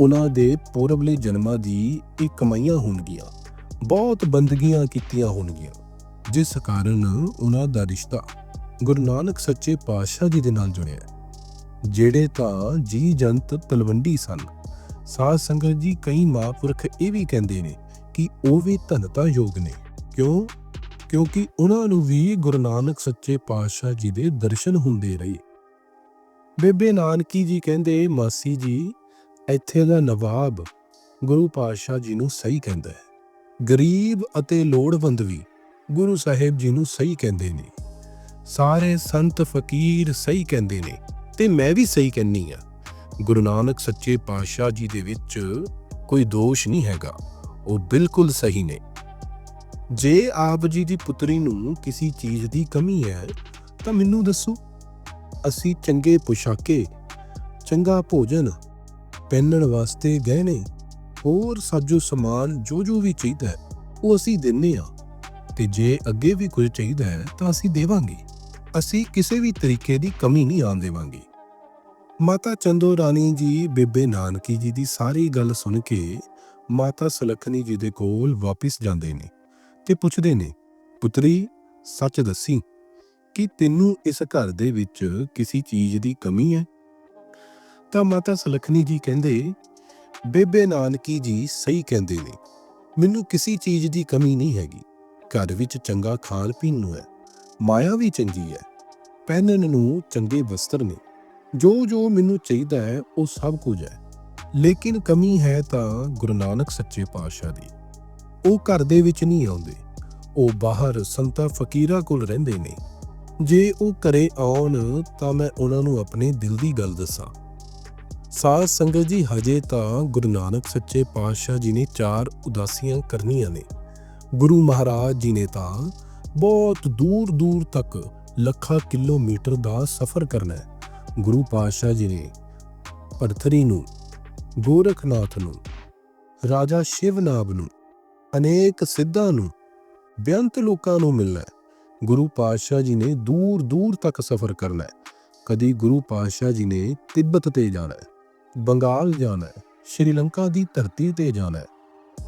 Speaker 1: ਉਹਨਾਂ ਦੇ ਪੂਰਬਲੇ ਜਨਮਾਂ ਦੀ ਇਹ ਕਮਾਈਆਂ ਹੋਣਗੀਆਂ ਬਹੁਤ ਬੰਦਗੀਆਂ ਕੀਤੀਆਂ ਹੋਣਗੀਆਂ ਜਿਸ ਕਾਰਨ ਉਹਨਾਂ ਦਾ ਰਿਸ਼ਤਾ ਗੁਰੂ ਨਾਨਕ ਸੱਚੇ ਪਾਤਸ਼ਾਹ ਜੀ ਦੇ ਨਾਲ ਜੁੜਿਆ ਹੈ। ਜਿਹੜੇ ਤਾਂ ਜੀ ਜੰਤ ਤਲਵੰਡੀ ਸਨ ਸਾਧ ਸੰਗਤ ਜੀ ਕਈ ਮਹਾਂਪੁਰਖ ਇਹ ਵੀ ਕਹਿੰਦੇ ਨੇ ਕਿ ਉਹ ਵੀ ਧਨਤਾ ਯੋਗ ਨੇ ਕਿਉਂ ਕਿਉਂਕਿ ਉਹਨਾਂ ਨੂੰ ਵੀ ਗੁਰੂ ਨਾਨਕ ਸੱਚੇ ਪਾਤਸ਼ਾਹ ਜੀ ਦੇ ਦਰਸ਼ਨ ਹੁੰਦੇ ਰਹੇ। ਬੇਬੇ ਨਾਨਕੀ ਜੀ ਕਹਿੰਦੇ, ਮਾਸੀ ਜੀ, ਇੱਥੇ ਦਾ ਨਵਾਬ ਗੁਰੂ ਪਾਤਸ਼ਾਹ ਜੀ ਨੂੰ ਸਹੀ ਕਹਿੰਦਾ ਹੈ। ਗਰੀਬ ਅਤੇ ਲੋੜਵੰਦ ਵੀ ਗੁਰੂ ਸਾਹਿਬ ਜੀ ਨੂੰ ਸਹੀ ਕਹਿੰਦੇ ਨੇ। ਸਾਰੇ ਸੰਤ ਫਕੀਰ ਸਹੀ ਕਹਿੰਦੇ ਨੇ ਤੇ ਮੈਂ ਵੀ ਸਹੀ ਕਹਿੰਨੀ ਆ। ਗੁਰੂ ਨਾਨਕ ਸੱਚੇ ਪਾਤਸ਼ਾਹ ਜੀ ਦੇ ਵਿੱਚ ਕੋਈ ਦੋਸ਼ ਨਹੀਂ ਹੈਗਾ। ਉਹ ਬਿਲਕੁਲ ਸਹੀ ਨੇ। ਜੇ ਆਪ ਜੀ ਦੀ ਪੁੱਤਰੀ ਨੂੰ ਕਿਸੇ ਚੀਜ਼ ਦੀ ਕਮੀ ਹੈ, ਤਾਂ ਮੈਨੂੰ ਦੱਸੋ। ਅਸੀਂ ਚੰਗੇ ਪੁਸ਼ਾਕੇ, ਚੰਗਾ ਭੋਜਨ, ਪਹਿਨਣ ਵਾਸਤੇ ਗਹਿਣੇ ਹੋਰ ਸਾਜੋ ਸਮਾਨ ਜੋ ਜੋ ਵੀ ਚਾਹੀਦਾ ਹੈ, ਉਹ ਅਸੀਂ ਦਿੰਨੇ ਆ ਤੇ ਜੇ ਅੱਗੇ ਵੀ ਕੁਝ ਚਾਹੀਦਾ ਹੈ, ਤਾਂ ਅਸੀਂ ਦੇਵਾਂਗੇ। ਅਸੀਂ ਕਿਸੇ ਵੀ ਤਰੀਕੇ ਦੀ ਕਮੀ ਨਹੀਂ ਆਉਣ ਦੇਵਾਂਗੇ। ਮਾਤਾ ਚੰਦੋ ਰਾਣੀ ਜੀ, ਬੇਬੇ ਨਾਨਕੀ ਜੀ ਦੀ ਸਾਰੀ ਗੱਲ ਸੁਣ ਕੇ ਮਾਤਾ ਸੁਲੱਖਣੀ ਜੀ ਦੇ ਕੋਲ ਵਾਪਿਸ ਜਾਂਦੇ ਨੇ। ਤੇ ਪੁੱਛਦੇ ਨੇ, ਪੁੱਤਰੀ, ਸੱਚ ਦੱਸੀ ਕਿ ਤੈਨੂੰ ਇਸ ਘਰ ਦੇ ਵਿੱਚ ਕਿਸੇ ਚੀਜ਼ ਦੀ ਕਮੀ ਹੈ? ਤਾਂ ਮਾਤਾ ਸੁਲੱਖਣੀ ਜੀ ਕਹਿੰਦੇ, ਬੇਬੇ ਨਾਨਕੀ ਜੀ ਸਹੀ ਕਹਿੰਦੇ ਨੇ, ਮੈਨੂੰ ਕਿਸੇ ਚੀਜ਼ ਦੀ ਕਮੀ ਨਹੀਂ ਹੈਗੀ। ਘਰ ਵਿੱਚ ਚੰਗਾ ਖਾਣ ਪੀਣ ਨੂੰ ਹੈ, ਮਾਇਆ ਵੀ ਚੰਗੀ ਹੈ, ਪਹਿਨਣ ਨੂੰ ਚੰਗੇ ਵਸਤਰ ਨੇ, ਜੋ ਜੋ ਮੈਨੂੰ ਚਾਹੀਦਾ ਹੈ ਉਹ ਸਭ ਕੁਝ ਹੈ। ਲੇਕਿਨ ਕਮੀ ਹੈ ਤਾਂ ਗੁਰੂ ਨਾਨਕ ਸੱਚੇ ਪਾਤਸ਼ਾਹ ਦੀ। ਉਹ ਘਰ ਦੇ ਵਿੱਚ ਨਹੀਂ ਆਉਂਦੇ। ਉਹ ਬਾਹਰ ਸੰਤਾਂ ਫਕੀਰਾਂ ਕੋਲ ਰਹਿੰਦੇ ਨੇ। ਜੇ ਉਹ ਘਰੇ ਆਉਣ ਤਾਂ ਮੈਂ ਉਹਨਾਂ ਨੂੰ ਆਪਣੇ ਦਿਲ ਦੀ ਗੱਲ ਦੱਸਾਂ। ਸਾਧ ਸੰਗਤ ਜੀ, ਹਜੇ ਤਾਂ ਗੁਰੂ ਨਾਨਕ ਸੱਚੇ ਪਾਤਸ਼ਾਹ ਜੀ ਨੇ ਚਾਰ ਉਦਾਸੀਆਂ ਕਰਨੀਆਂ ਨੇ। ਗੁਰੂ ਮਹਾਰਾਜ ਜੀ ਨੇ ਤਾਂ ਬਹੁਤ ਦੂਰ ਦੂਰ ਤੱਕ ਲੱਖਾਂ ਕਿਲੋਮੀਟਰ ਦਾ ਸਫ਼ਰ ਕਰਨਾ ਹੈ। ਗੁਰੂ ਪਾਤਸ਼ਾਹ ਜੀ ਨੇ ਪਰਥਰੀ ਨੂੰ, ਗੋਰਖਨਾਥ ਨੂੰ, ਰਾਜਾ ਸ਼ਿਵਨਾਬ ਨੂੰ ਅਨੇਕ ਸਿੱਧਾਂ ਨੂੰ ਬੇਅੰਤ ਲੋਕਾਂ ਨੂੰ ਮਿਲਣਾ ਹੈ। ਗੁਰੂ ਪਾਤਸ਼ਾਹ ਜੀ ਨੇ ਦੂਰ ਦੂਰ ਤੱਕ ਸਫ਼ਰ ਕਰਨਾ ਹੈ। ਕਦੀ ਗੁਰੂ ਪਾਤਸ਼ਾਹ ਜੀ ਨੇ ਤਿੱਬਤ ਤੇ ਜਾਣਾ ਹੈ, ਬੰਗਾਲ ਜਾਣਾ ਹੈ, ਸ਼੍ਰੀਲੰਕਾ ਦੀ ਧਰਤੀ ਤੇ ਜਾਣਾ ਹੈ,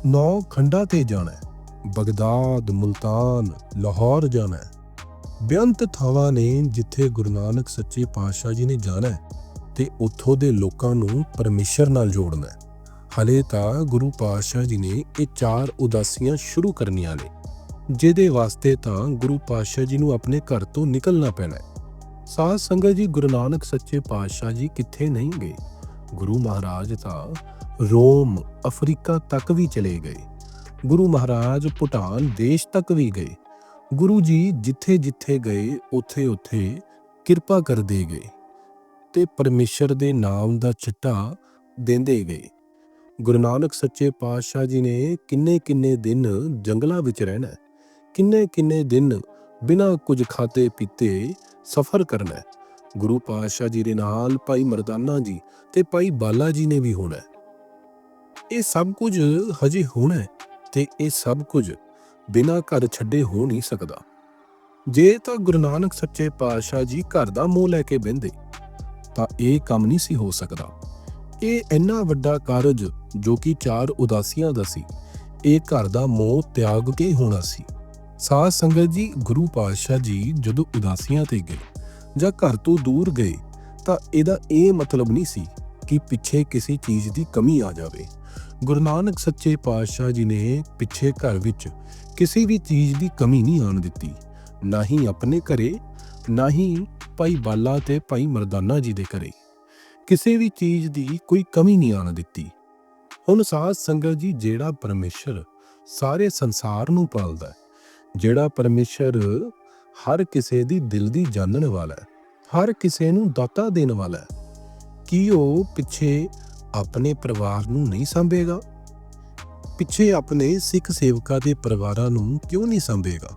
Speaker 1: ਨੌ ਖੰਡਾਂ ਤੇ ਜਾਣਾ ਹੈ, ਬਗਦਾਦ, ਮੁਲਤਾਨ, ਲਾਹੌਰ ਜਾਣਾ ਹੈ। ਬੇਅੰਤ ਥਾਵਾਂ ਨੇ ਜਿੱਥੇ ਗੁਰੂ ਨਾਨਕ ਸੱਚੇ ਪਾਤਸ਼ਾਹ ਜੀ ਨੇ ਜਾਣਾ ਹੈ ਤੇ ਉੱਥੋਂ ਦੇ ਲੋਕਾਂ ਨੂੰ ਪਰਮੇਸ਼ਰ ਨਾਲ ਜੋੜਨਾ ਹੈ। ਹਲੇ ਤਾਂ ਗੁਰੂ ਪਾਤਸ਼ਾਹ ਜੀ ਨੇ ਇਹ ਚਾਰ ਉਦਾਸੀਆਂ ਸ਼ੁਰੂ ਕਰਨੀਆਂ ਨੇ, ਜਿਹਦੇ ਵਾਸਤੇ ਤਾਂ ਗੁਰੂ ਪਾਤਸ਼ਾਹ ਜੀ ਨੂੰ ਆਪਣੇ ਘਰ ਤੋਂ ਨਿਕਲਣਾ ਪੈਣਾ ਹੈ। ਸਾਧ ਸੰਗਤ ਜੀ, ਗੁਰੂ ਨਾਨਕ ਸੱਚੇ ਪਾਤਸ਼ਾਹ ਜੀ ਕਿੱਥੇ ਨਹੀਂ ਗਏ? ਗੁਰੂ ਮਹਾਰਾਜ ਤਾਂ ਰੋਮ, ਅਫਰੀਕਾ ਤੱਕ ਵੀ ਚਲੇ ਗਏ। ਗੁਰੂ ਮਹਾਰਾਜ ਭੂਟਾਨ ਦੇਸ਼ ਤੱਕ ਵੀ ਗਏ। ਗੁਰੂ ਜੀ ਜਿੱਥੇ ਜਿੱਥੇ ਗਏ, ਉੱਥੇ ਉੱਥੇ ਕਿਰਪਾ ਕਰਦੇ ਗਏ ਤੇ ਪਰਮੇਸ਼ਰ ਦੇ ਨਾਮ ਦਾ ਚਿੱਟਾ ਦਿੰਦੇ ਗਏ। ਗੁਰੂ ਨਾਨਕ ਸੱਚੇ ਪਾਤਸ਼ਾਹ ਜੀ ਨੇ ਕਿੰਨੇ ਕਿੰਨੇ ਦਿਨ ਜੰਗਲਾਂ ਵਿੱਚ ਰਹਿਣਾ ਕਿੰਨੇ ਕਿੰਨੇ ਦਿਨ ਬਿਨਾਂ ਕੁਝ ਖਾਤੇ ਪੀਤੇ ਸਫ਼ਰ ਕਰਨਾ ਗੁਰੂ ਪਾਤਸ਼ਾਹ ਜੀ ਦੇ ਨਾਲ ਭਾਈ ਮਰਦਾਨਾ ਜੀ ਤੇ ਭਾਈ ਬਾਲਾ ਜੀ ਨੇ ਵੀ ਹੋਣਾ ਇਹ ਸਭ ਕੁਝ ਹਜੇ ਹੋਣਾ ਤੇ ਇਹ ਸਭ ਕੁਝ ਬਿਨਾਂ ਘਰ ਛੱਡੇ ਹੋ ਨਹੀਂ ਸਕਦਾ। ਜੇ ਤਾਂ ਗੁਰੂ ਨਾਨਕ ਸੱਚੇ ਪਾਤਸ਼ਾਹ ਜੀ ਘਰ ਦਾ ਮੋਹ ਲੈ ਕੇ ਬਹਿੰਦੇ, ਤਾਂ ਇਹ ਕੰਮ ਨਹੀਂ ਸੀ ਹੋ ਸਕਦਾ। ਇਹ ਇੰਨਾ ਵੱਡਾ ਕਾਰਜ ਜੋ ਕਿ ਚਾਰ ਉਦਾਸੀਆਂ ਦਾ ਸੀ। ਇਹ ਘਰ ਦਾ ਮੋਹ ਤਿਆਗ ਕੇ ਹੋਣਾ ਸੀ। ਸਾਧ ਸੰਗਤ ਜੀ, ਗੁਰੂ ਪਾਤਸ਼ਾਹ ਜੀ ਜਦੋਂ ਉਦਾਸੀਆਂ ਤੇ ਗਏ ਜਾਂ ਘਰ ਤੋਂ ਦੂਰ ਗਏ ਤਾਂ ਇਹਦਾ ਇਹ ਮਤਲਬ ਨਹੀਂ ਸੀ ਕਿ ਪਿੱਛੇ ਕਿਸੇ ਚੀਜ਼ ਦੀ ਕਮੀ ਆ ਜਾਵੇ। ਗੁਰੂ ਨਾਨਕ ਸੱਚੇ ਪਾਤਸ਼ਾਹ ਜੀ ਨੇ ਪਿੱਛੇ ਘਰ ਵਿੱਚ ਕਿਸੇ ਵੀ ਚੀਜ਼ ਦੀ ਕਮੀ ਨਹੀਂ ਆਉਣ ਦਿੱਤੀ। ਨਾ ਹੀ ਆਪਣੇ ਘਰੇ, ਨਾ ਹੀ ਭਾਈ ਬਾਲਾ ਤੇ ਭਾਈ ਮਰਦਾਨਾ ਜੀ ਦੇ ਘਰੇ। ਕਿਸੇ ਵੀ ਚੀਜ਼ ਦੀ ਕੋਈ ਕਮੀ ਨਹੀਂ ਆਉਣ ਦਿੱਤੀ। ਹੁਣ ਸਾਧ ਸੰਗਤ ਜੀ ਜਿਹੜਾ ਪਰਮੇਸ਼ਰ ਸਾਰੇ ਸੰਸਾਰ ਨੂੰ ਪਾਲਦਾ ਹੈ ਜਿਹੜਾ ਪਰਮੇਸ਼ਰ ਹਰ ਕਿਸੇ ਦੀ ਦਿਲ ਦੀ ਜਾਣਨ ਵਾਲਾ ਹੈ ਹਰ ਕਿਸੇ ਨੂੰ ਦਾਤਾ ਦੇਣ ਵਾਲਾ ਹੈ ਕੀ ਉਹ ਪਿੱਛੇ ਆਪਣੇ ਪਰਿਵਾਰ ਨੂੰ ਨਹੀਂ ਸੰਭੇਗਾ? ਪਿੱਛੇ ਆਪਣੇ ਸਿੱਖ ਸੇਵਕਾਂ ਦੇ ਪਰਿਵਾਰਾਂ ਨੂੰ ਕਿਉਂ ਨਹੀਂ ਸੰਭੇਗਾ?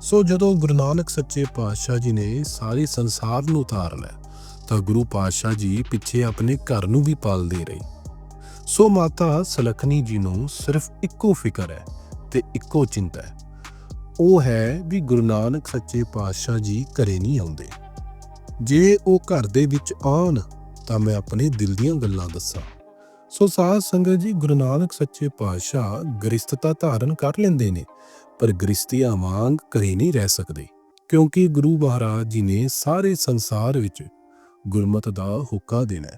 Speaker 1: ਸੋ ਜਦੋਂ ਗੁਰੂ ਨਾਨਕ ਸੱਚੇ ਪਾਤਸ਼ਾਹ ਜੀ ਨੇ ਸਾਰੇ ਸੰਸਾਰ ਨੂੰ ਉਤਾਰ ਹੈ, ਤਾਂ ਗੁਰੂ ਪਾਤਸ਼ਾਹ ਜੀ ਪਿੱਛੇ ਆਪਣੇ ਘਰ ਨੂੰ ਵੀ ਪਾਲਦੇ ਰਹੇ। ਸੋ ਮਾਤਾ ਸਲਖਣੀ ਜੀ ਨੂੰ ਸਿਰਫ ਇੱਕੋ ਫਿਕਰ ਹੈ ਤੇ ਇੱਕੋ ਚਿੰਤਾ ਹੈ। ਉਹ ਹੈ ਵੀ ਗੁਰੂ ਨਾਨਕ ਸੱਚੇ ਪਾਤਸ਼ਾਹ ਜੀ ਘਰੇ ਨਹੀਂ ਆਉਂਦੇ। ਜੇ ਉਹ ਘਰ ਦੇ ਵਿੱਚ ਆਉਣ, ਤਾਂ ਮੈਂ ਆਪਣੇ ਦਿਲ ਦੀਆਂ ਗੱਲਾਂ ਦੱਸਾਂ। ਸੋ ਸਾਧ ਸੰਗਤ ਜੀ, ਗੁਰੂ ਨਾਨਕ ਸੱਚੇ ਪਾਤਸ਼ਾਹ ਗ੍ਰਸਤਤਾ ਧਾਰਨ ਕਰ ਲੈਂਦੇ ਨੇ, ਪਰ ਗ੍ਰਸਤੀਆਂ ਵਾਂਗ ਘਰੇ ਨਹੀਂ ਰਹਿ ਸਕਦੇ। ਕਿਉਂਕਿ ਗੁਰੂ ਮਹਾਰਾਜ ਜੀ ਨੇ ਸਾਰੇ ਸੰਸਾਰ ਵਿੱਚ ਗੁਰਮਤ ਦਾ ਹੁਕਾ ਦੇਣਾ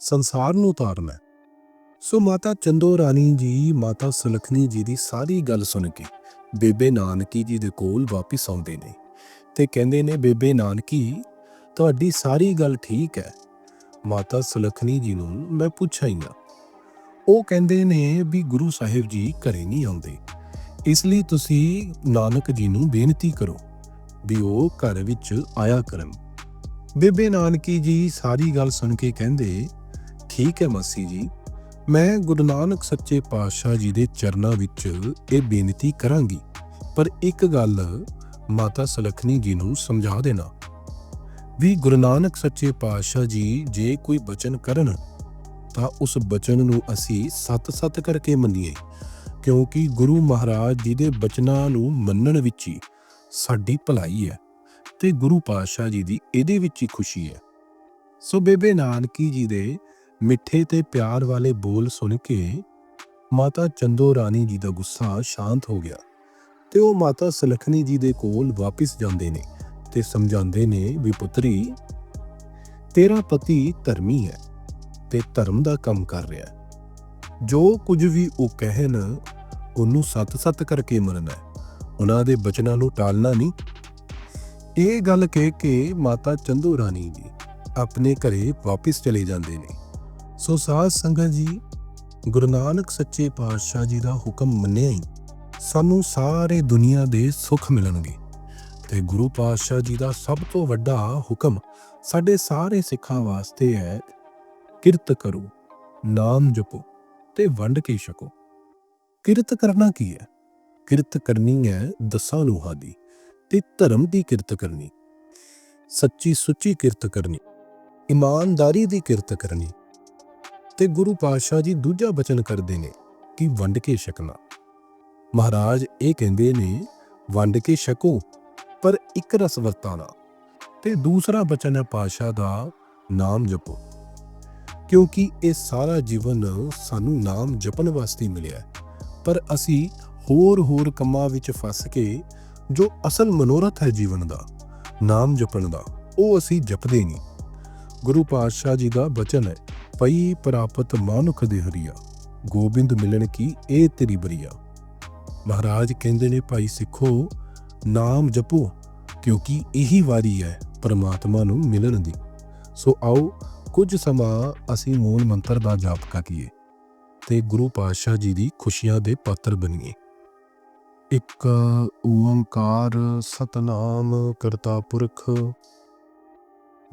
Speaker 1: ਸੰਸਾਰ ਨੂੰ ਉਤਾਰਨਾ ਸੋ ਮਾਤਾ ਚੰਦੋ ਰਾਣੀ ਜੀ, ਮਾਤਾ ਸੁਲਖਣੀ ਜੀ ਦੀ ਸਾਰੀ ਗੱਲ ਸੁਣ ਕੇ ਬੇਬੇ ਨਾਨਕੀ ਜੀ ਦੇ ਕੋਲ ਵਾਪਿਸ ਆਉਂਦੇ ਨੇ ਤੇ ਕਹਿੰਦੇ ਨੇ, ਬੇਬੇ ਨਾਨਕੀ, ਤੁਹਾਡੀ ਸਾਰੀ ਗੱਲ ਠੀਕ ਹੈ। ਮਾਤਾ ਸੁਲਖਣੀ ਜੀ ਨੂੰ ਮੈਂ ਪੁੱਛਿਆ ਹੀ ਨਾ ਉਹ ਕਹਿੰਦੇ ਨੇ ਵੀ ਗੁਰੂ ਸਾਹਿਬ ਜੀ ਘਰੇ ਨਹੀਂ ਆਉਂਦੇ। ਇਸ ਲਈ ਤੁਸੀਂ ਨਾਨਕ ਜੀ ਨੂੰ ਬੇਨਤੀ ਕਰੋ ਵੀ ਉਹ ਘਰ ਵਿੱਚ ਆਇਆ ਕਰਨ। ਬੇਬੇ ਨਾਨਕੀ ਜੀ ਸਾਰੀ ਗੱਲ ਸੁਣ ਕੇ ਕਹਿੰਦੇ, ਠੀਕ ਹੈ ਮਸੀ ਜੀ ਮੈਂ ਗੁਰੂ ਨਾਨਕ ਸੱਚੇ ਪਾਤਸ਼ਾਹ ਜੀ ਦੇ ਚਰਨਾਂ ਵਿੱਚ ਇਹ ਬੇਨਤੀ ਕਰਾਂਗੀ, ਪਰ ਇੱਕ ਗੱਲ ਮਾਤਾ ਸਲਖਣੀ ਜੀ ਨੂੰ ਸਮਝਾ ਦੇਣਾ। ਵੀ ਗੁਰੂ ਨਾਨਕ ਸੱਚੇ ਪਾਤਸ਼ਾਹ ਜੀ ਜੇ ਕੋਈ ਬਚਨ ਕਰਨ, ਤਾਂ ਉਸ ਬਚਨ ਨੂੰ ਅਸੀਂ ਸੱਤ-ਸੱਤ ਕਰਕੇ ਮੰਨੀਏ, ਕਿਉਂਕਿ ਗੁਰੂ ਮਹਾਰਾਜ ਜੀ ਦੇ ਬਚਨਾਂ ਨੂੰ ਮੰਨਣ ਵਿੱਚ ਹੀ ਸਾਡੀ ਭਲਾਈ ਹੈ ਤੇ ਗੁਰੂ ਪਾਤਸ਼ਾਹ ਜੀ ਦੀ ਇਹਦੇ ਵਿੱਚ ਹੀ ਖੁਸ਼ੀ ਹੈ। ਸੋ ਬੇਬੇ ਨਾਨਕੀ ਜੀ ਦੇ ਮਿੱਠੇ ਤੇ ਪਿਆਰ ਵਾਲੇ ਬੋਲ ਸੁਣ ਕੇ ਮਾਤਾ ਚੰਦੋ ਰਾਣੀ ਜੀ ਦਾ ਗੁੱਸਾ ਸ਼ਾਂਤ ਹੋ ਗਿਆ ਤੇ ਉਹ ਮਾਤਾ ਸਲਖਣੀ ਜੀ ਦੇ ਕੋਲ ਵਾਪਿਸ ਜਾਂਦੇ ਨੇ ਤੇ ਸਮਝਾਉਂਦੇ ਨੇ ਵੀ ਪੁੱਤਰੀ, ਤੇਰਾ ਪਤੀ ਧਰਮੀ ਹੈ ਤੇ ਧਰਮ ਦਾ ਕੰਮ ਕਰ ਰਿਹਾ ਹੈ। ਜੋ ਕੁਝ ਵੀ ਉਹ ਕਹਿਣ, ਉਹਨੂੰ ਸੱਤ-ਸੱਤ ਕਰਕੇ ਮੰਨਣਾ ਉਹਨਾਂ ਦੇ ਬਚਨਾਂ ਨੂੰ ਟਾਲਣਾ ਨਹੀਂ। ਇਹ ਗੱਲ ਕਹਿ ਕੇ ਮਾਤਾ ਚੰਦੂ ਰਾਣੀ ਜੀ ਆਪਣੇ ਘਰੇ ਵਾਪਿਸ ਚਲੇ ਜਾਂਦੇ ਨੇ। ਸੋ ਸਾਧ ਸੰਗਤ ਜੀ, ਗੁਰੂ ਨਾਨਕ ਸੱਚੇ ਪਾਤਸ਼ਾਹ ਜੀ ਦਾ ਹੁਕਮ ਮੰਨਿਆ ਹੀ ਸਾਨੂੰ ਸਾਰੇ ਦੁਨੀਆ ਦੇ ਸੁੱਖ ਮਿਲਣਗੇ। ਤੇ ਗੁਰੂ ਪਾਤਸ਼ਾਹ ਜੀ ਦਾ ਸਭ ਤੋਂ ਵੱਡਾ ਹੁਕਮ ਸਾਡੇ ਸਾਰੇ ਸਿੱਖਾਂ ਵਾਸਤੇ ਹੈ, ਕਿਰਤ ਕਰੋ, ਨਾਮ ਜਪੋ ਤੇ ਵੰਡ ਕੇ ਛਕੋ। ਕਿਰਤ ਕਰਨਾ ਕੀ ਹੈ? ਕਿਰਤ ਕਰਨੀ ਹੈ ਦਸਾਂ ਲੋਹਾਂ ਦੀ ਤੇ ਧਰਮ ਦੀ ਕਿਰਤ ਕਰਨੀ। ਸੱਚੀ ਸੁੱਚੀ ਕਿਰਤ ਕਰਨੀ, ਇਮਾਨਦਾਰੀ ਦੀ ਕਿਰਤ ਕਰਨੀ। ਤੇ ਗੁਰੂ ਪਾਤਸ਼ਾਹ ਜੀ ਦੂਜਾ ਬਚਨ ਕਰਦੇ ਨੇ ਕਿ ਵੰਡ ਕੇ ਛਕਣਾ। ਮਹਾਰਾਜ ਇਹ ਕਹਿੰਦੇ ਨੇ, ਵੰਡ ਕੇ ਛਕੋ, ਪਰ ਇੱਕ ਰਸ ਵਰਤਾਣਾ। ਤੇ ਦੂਸਰਾ ਬਚਨ ਹੈ ਪਾਤਸ਼ਾਹ ਦਾ, ਨਾਮ ਜਪੋ। ਕਿਉਂਕਿ ਇਹ ਸਾਰਾ ਜੀਵਨ ਸਾਨੂੰ ਨਾਮ ਜਪਣ ਵਾਸਤੇ ਮਿਲਿਆ ਪਰ ਅਸੀਂ ਹੋਰ ਹੋਰ ਕੰਮਾਂ ਵਿੱਚ ਫਸ ਕੇ, ਜੋ ਅਸਲ ਮਨੋਰਥ ਹੈ ਜੀਵਨ ਦਾ, ਨਾਮ ਜਪਣ ਦਾ, ਉਹ ਅਸੀਂ ਜਪਦੇ ਨਹੀਂ। ਗੁਰੂ ਪਾਤਸ਼ਾਹ ਜੀ ਦਾ ਬਚਨ ਹੈ ਪਈ ਪ੍ਰਾਪਤ ਮਾਨੁਖ ਦੇ ਹਰੀਆ, ਗੋਬਿੰਦ ਮਿਲਣ ਕੀ ਇਹ ਤੇਰੀ ਬਰੀਆ। ਮਹਾਰਾਜ ਕਹਿੰਦੇ ਨੇ, ਭਾਈ ਸਿੱਖੋ, ਨਾਮ ਜਪੋ, ਕਿਉਂਕਿ ਇਹੀ ਵਾਰੀ ਹੈ ਪਰਮਾਤਮਾ ਨੂੰ ਮਿਲਣ ਦੀ। ਸੋ ਆਓ, ਕੁਝ ਸਮਾਂ ਅਸੀਂ ਮੂਲ ਮੰਤਰ ਦਾ ਜਾਪ ਕਰੀਏ ਤੇ ਗੁਰੂ ਪਾਤਸ਼ਾਹ ਜੀ ਦੀ ਖੁਸ਼ੀਆਂ ਦੇ ਪਾਤਰ ਬਣੀਏ। ਇੱਕ ਓੰਕਾਰ ਸਤਨਾਮ ਕਰਤਾ ਪੁਰਖ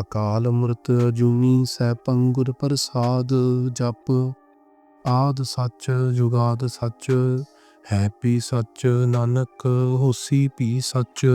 Speaker 1: ਅਕਾਲ ਮੂਰਤ ਅਜੂਨੀ ਸੈਭੰ ਗੁਰ ਪ੍ਰਸਾਦ ਜਪ। ਆਦ ਸੱਚ ਜੁਗਾਦ ਸੱਚ, ਹੈ ਪੀ ਸੱਚ ਨਾਨਕ ਹੋਸੀ ਪੀ ਸੱਚ।